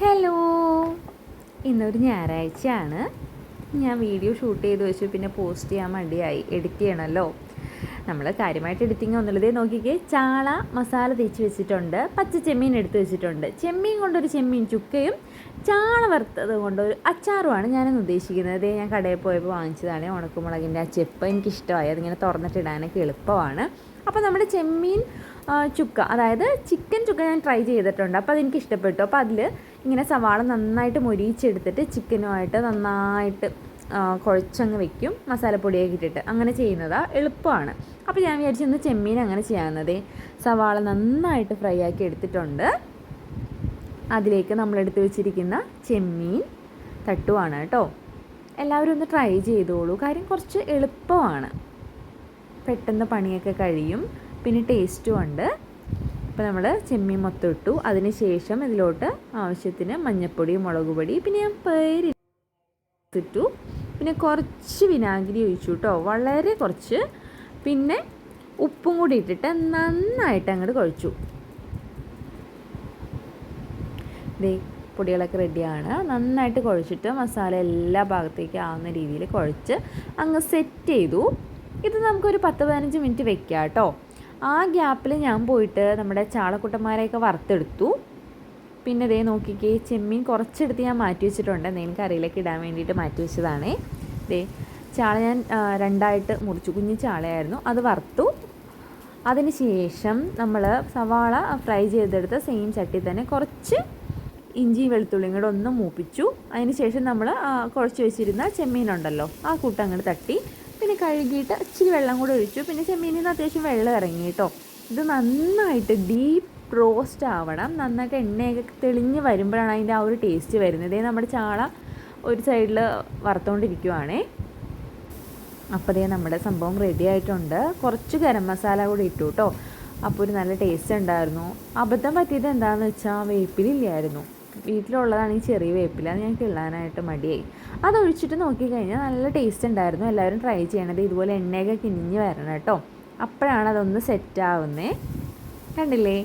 Hello ഇന്നൊരു ഞായറാഴ്ചയാണ്. ഞാൻ വീഡിയോ ഷൂട്ട് ചെയ്ത് വെച്ചു. പിന്നെ പോസ്റ്റ് ചെയ്യാൻ മടിയായി. എഡിറ്റ് ചെയ്യണമല്ലോ നമ്മൾ കാര്യമായിട്ട് എഡിറ്റിംഗ് ഒന്നുള്ളത് നോക്കിക്കേ. ചാള മസാല തേച്ച് വെച്ചിട്ടുണ്ട്. പച്ച ചെമ്മീൻ എടുത്ത് വെച്ചിട്ടുണ്ട്. ചെമ്മീൻ കൊണ്ടൊരു ചെമ്മീൻ ചുക്കയും ചാള വറുത്തത് കൊണ്ടൊരു അച്ചാറുമാണ് ഞാനിന്ന് ഉദ്ദേശിക്കുന്നത്. ഞാൻ കടയിൽ പോയപ്പോൾ വാങ്ങിച്ചതാണ്. ഉണക്കുമുളകിന്റെ ആ ചെപ്പ് എനിക്കിഷ്ടമായി. അതിങ്ങനെ തുറന്നിട്ടിടാനൊക്കെ എളുപ്പമാണ്. അപ്പോൾ നമ്മുടെ ചെമ്മീൻ ചുക്ക. അതായത് ചിക്കൻ ചുക്ക ഞാൻ ട്രൈ ചെയ്തിട്ടുണ്ട്. അപ്പോൾ അതെനിക്ക് ഇഷ്ടപ്പെട്ടു. അപ്പോൾ അതിൽ ഇങ്ങനെ സവാള നന്നായിട്ട് മൊരിയിച്ചെടുത്തിട്ട് ചിക്കനുമായിട്ട് നന്നായിട്ട് കുഴച്ചങ്ങ് വെക്കും. മസാലപ്പൊടിയൊക്കെ ഇട്ടിട്ട്. അങ്ങനെ ചെയ്യുന്നതാ എളുപ്പമാണ്. അപ്പോൾ ഞാൻ വിചാരിച്ചു ഇന്ന് ചെമ്മീൻ അങ്ങനെ ചെയ്യാവുന്നതേ. സവാള നന്നായിട്ട് ഫ്രൈ ആക്കി എടുത്തിട്ടുണ്ട്. അതിലേക്ക് നമ്മൾ എടുത്തു വെച്ചിരിക്കുന്ന ചെമ്മീൻ തട്ടുവാണ് കേട്ടോ. എല്ലാവരും ഒന്ന് ട്രൈ ചെയ്തോളൂ. കാര്യം കുറച്ച് എളുപ്പമാണ്. പെട്ടെന്ന് പണിയൊക്കെ കഴിയും. പിന്നെ ടേസ്റ്റും ഉണ്ട്. അപ്പോൾ നമ്മൾ ചെമ്മീൻ മൊത്തം ഇട്ടു. അതിന് ശേഷം ഇതിലോട്ട് ആവശ്യത്തിന് മഞ്ഞൾപ്പൊടി മുളക് പൊടി പിന്നെ ഞാൻ പേരി ഇട്ടു. പിന്നെ കുറച്ച് വിനാഗിരി ഒഴിച്ചു കേട്ടോ വളരെ കുറച്ച്. പിന്നെ ഉപ്പും കൂടി ഇട്ടിട്ട് നന്നായിട്ട് അങ്ങോട്ട് കുഴച്ചു. ദേ പൊടികളൊക്കെ റെഡിയാണ് നന്നായിട്ട് കുഴച്ചിട്ട് മസാല എല്ലാ ഭാഗത്തേക്കും ആവുന്ന രീതിയിൽ കുഴച്ച് അങ്ങ് സെറ്റ് ചെയ്തു. ഇത് നമുക്കൊരു പത്ത് പതിനഞ്ച് മിനിറ്റ് വെക്കാം കേട്ടോ ആ ഗ്യാപ്പിൽ ഞാൻ പോയിട്ട് നമ്മുടെ ചാളക്കുട്ടന്മാരെയൊക്കെ വറുത്തെടുത്തു. പിന്നെ ഇതേ നോക്കിക്കേ ചെമ്മീൻ കുറച്ചെടുത്ത് ഞാൻ മാറ്റി വെച്ചിട്ടുണ്ട്. എനിക്ക് കറിയിലേക്ക് ഇടാൻ വേണ്ടിയിട്ട് മാറ്റി വെച്ചതാണേ. ദേ ചാള ഞാൻ രണ്ടായിട്ട് മുറിച്ചു. കുഞ്ഞു ചാളയായിരുന്നു. അത് വറുത്തു. അതിന് ശേഷം നമ്മൾ സവാള ഫ്രൈ ചെയ്തെടുത്ത സെയിം ചട്ടി തന്നെ കുറച്ച് ഇഞ്ചി വെളുത്തുള്ളിയും കൂടെ ഒന്ന് മൂപ്പിച്ചു. അതിന് ശേഷം നമ്മൾ കുഴച്ച് വെച്ചിരുന്ന ചെമ്മീനുണ്ടല്ലോ ആ കൂട്ടം അങ്ങോട്ട് തട്ടി. കഴുകിയിട്ട് ഇച്ചിരി വെള്ളം കൂടെ ഒഴിച്ചു. പിന്നെ ചെമ്മീനിൽ നിന്ന് അത്യാവശ്യം വെള്ളം ഇറങ്ങി കേട്ടോ. ഇത് നന്നായിട്ട് ഡീപ്പ് റോസ്റ്റ് ആവണം. നന്നായിട്ട് എണ്ണയൊക്കെ തെളിഞ്ഞ് വരുമ്പോഴാണ് അതിന്റെ ആ ഒരു ടേസ്റ്റ് വരുന്നത്. നമ്മുടെ ചാള ഒരു സൈഡിൽ വറുത്തുകൊണ്ടിരിക്കുവാണേ അപ്പോൾ ഇതേ നമ്മുടെ സംഭവം റെഡി ആയിട്ടുണ്ട്. കുറച്ച് ഗരം മസാല കൂടി ഇട്ടു കേട്ടോ. അപ്പോൾ ഒരു നല്ല ടേസ്റ്റ് ഉണ്ടായിരുന്നു. അബദ്ധം പറ്റിയത് എന്താണെന്ന് വെച്ചാൽ വേപ്പിലില്ലായിരുന്നു. വീട്ടിലുള്ളതാണ് ഈ ചെറിയ വേപ്പില അത് ഞാൻ കിള്ളാനായിട്ട് മടിയായി. അതൊഴിച്ചിട്ട് നോക്കിക്കഴിഞ്ഞാൽ നല്ല ടേസ്റ്റ് ഉണ്ടായിരുന്നു. എല്ലാവരും ട്രൈ ചെയ്യണത് ഇതുപോലെ എണ്ണയൊക്കെ കിഞ്ഞ് വരണം കേട്ടോ. അപ്പോഴാണ് അതൊന്ന് സെറ്റ് ആവുന്നേ. കണ്ടില്ലേ?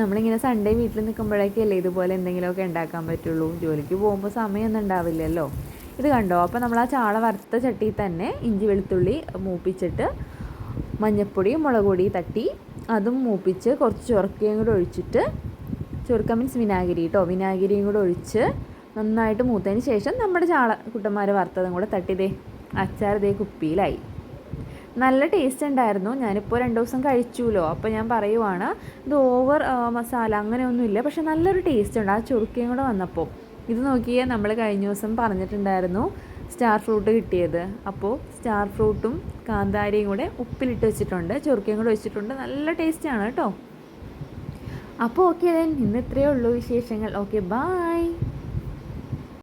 നമ്മളിങ്ങനെ സൺഡേ വീട്ടിൽ നിൽക്കുമ്പോഴേക്കല്ലേ ഇതുപോലെ എന്തെങ്കിലുമൊക്കെ ഉണ്ടാക്കാൻ പറ്റുള്ളൂ. ജോലിക്ക് പോകുമ്പോൾ സമയമൊന്നും ഉണ്ടാവില്ലല്ലോ. ഇത് കണ്ടോ? അപ്പോൾ നമ്മൾ ആ ചാള വറുത്ത ചട്ടിയിൽ തന്നെ ഇഞ്ചി വെളുത്തുള്ളി മൂപ്പിച്ചിട്ട് മഞ്ഞൾപ്പൊടി മുളക് പൊടി തട്ടി അതും മൂപ്പിച്ച് കുറച്ച് ചൊറുക്കയും കൂടെ ഒഴിച്ചിട്ട് ചുരുക്കം മീൻസ് വിനാഗിരി കേട്ടോ വിനാഗിരിയും കൂടെ ഒഴിച്ച് നന്നായിട്ട് മൂത്തതിന് ശേഷം നമ്മുടെ ചാള കുട്ടന്മാർ വറുത്തതും കൂടെ തട്ടിതേ അച്ചാർ ദേ കുപ്പിയിലായി. നല്ല ടേസ്റ്റ് ഉണ്ടായിരുന്നു. ഞാനിപ്പോൾ രണ്ട് ദിവസം കഴിച്ചുല്ലോ. അപ്പോൾ ഞാൻ പറയുവാണ് ഇത് ഓവർ മസാല അങ്ങനെയൊന്നുമില്ല പക്ഷെ നല്ലൊരു ടേസ്റ്റ് ഉണ്ട്. ആ ചുരുക്കയും കൂടെ വന്നപ്പോൾ ഇത് നോക്കിയാൽ നമ്മൾ കഴിഞ്ഞ ദിവസം പറഞ്ഞിട്ടുണ്ടായിരുന്നു സ്റ്റാർ ഫ്രൂട്ട് കിട്ടിയത്. അപ്പോൾ സ്റ്റാർ ഫ്രൂട്ടും കാന്താരിയും കൂടെ ഉപ്പിലിട്ട് വെച്ചിട്ടുണ്ട്. ചൊറുക്കയും കൂടെ വെച്ചിട്ടുണ്ട്. നല്ല ടേസ്റ്റാണ് കേട്ടോ. അപ്പോൾ ഓക്കെ ദെൻ ഇന്ന് ഇത്രയേ ഉള്ളൂ വിശേഷങ്ങൾ. Okay bye